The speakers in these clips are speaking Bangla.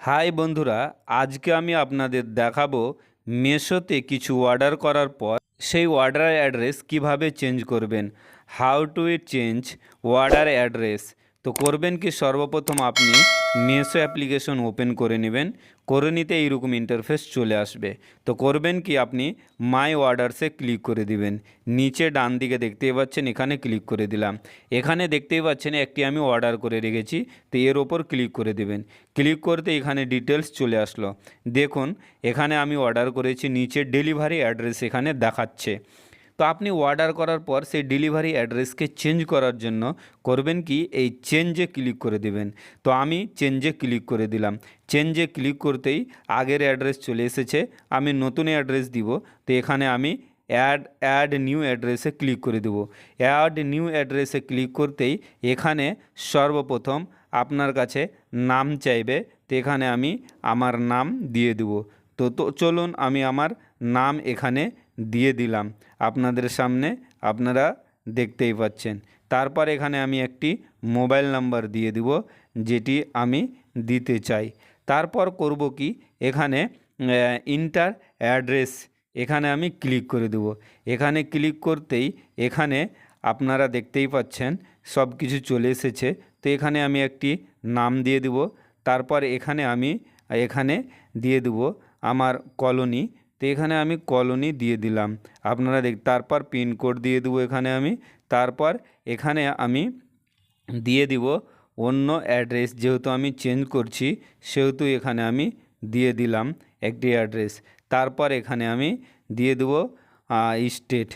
হাই বন্ধুরা, আজকে আমি আপনাদের দেখাবো মেশোতে কিছু অর্ডার করার পর সেই অর্ডার অ্যাড্রেস কীভাবে চেঞ্জ করবেন how to it change order address তো করবেন কি সর্বপ্রথম আপনি মেসো অ্যাপ্লিকেশন ওপেন করে নেবেন। করে নিতে এইরকম ইন্টারফেস চলে আসবে। তো করবেন কি আপনি মাই অর্ডারসে ক্লিক করে দিবেন। নিচে ডান দিকে দেখতেই পাচ্ছেন, এখানে ক্লিক করে দিলাম। এখানে দেখতেই পাচ্ছেন একটি আমি অর্ডার করে রেখেছি। তো এর ওপর ক্লিক করে দিবেন। ক্লিক করতে এখানে ডিটেলস চলে আসলো। দেখুন, এখানে আমি অর্ডার করেছি, নিচে ডেলিভারি অ্যাড্রেস এখানে দেখাচ্ছে। তো আপনি অর্ডার করার পর সেই ডেলিভারি অ্যাড্রেসকে চেঞ্জ করার জন্য করবেন কি? এই চেঞ্জে ক্লিক করে দিবেন। তো আমি চেঞ্জে ক্লিক করে দিলাম। চেঞ্জে ক্লিক করতেই আগের অ্যাড্রেস চলে এসেছে। আমি নতুন অ্যাড্রেস দিব। তো এখানে আমি অ্যাড অ্যাড নিউ অ্যাড্রেসে ক্লিক করে দেব। অ্যাড নিউ অ্যাড্রেসে ক্লিক করতেই এখানে সর্বপ্রথম আপনার কাছে নাম চাইবে। তো এখানে আমি আমার নাম দিয়ে দেব। তো তো চলুন আমি আমার নাম এখানে দিয়ে দিলাম। আপনাদের সামনে আপনারা দেখতেই পাচ্ছেন। তারপর এখানে আমি একটি মোবাইল নাম্বার দিয়ে দিব, যেটি আমি দিতে চাই। তারপর করব কি? এখানে ইন্টার অ্যাড্রেস এখানে আমি ক্লিক করে দেব। এখানে ক্লিক করতেই এখানে আপনারা দেখতেই পাচ্ছেন সব কিছু চলে এসেছে। তো এখানে আমি একটি নাম দিয়ে দেব। তারপর এখানে আমি এখানে দিয়ে দেব আমার কলোনি, তো এখানে আমি কলোনি দিয়ে দিলাম। আপনারা দেখ, তারপর পিনকোড দিয়ে দেবো এখানে আমি। তারপর এখানে আমি দিয়ে দিব অন্য অ্যাড্রেস, যেহেতু আমি চেঞ্জ করছি, সেহেতু এখানে আমি দিয়ে দিলাম একটি অ্যাড্রেস। তারপর এখানে আমি দিয়ে দেবো স্টেট।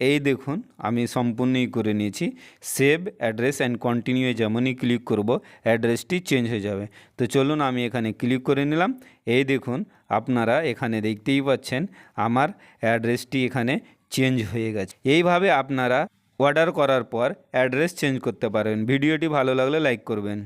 এই দেখুন, আমি সম্পূর্ণই করে নিয়েছি। সেভ অ্যাড্রেস অ্যান্ড কন্টিনিউ যেমনই ক্লিক করব, অ্যাড্রেসটি চেঞ্জ হয়ে যাবে। তো চলুন আমি এখানে ক্লিক করে নিলাম। এই দেখুন, আপনারা এখানে দেখতেই পাচ্ছেন, আমার অ্যাড্রেসটি এখানে চেঞ্জ হয়ে গেছে। এইভাবে আপনারা অর্ডার করার পর অ্যাড্রেস চেঞ্জ করতে পারেন। ভিডিওটি ভালো লাগলে লাইক করবেন।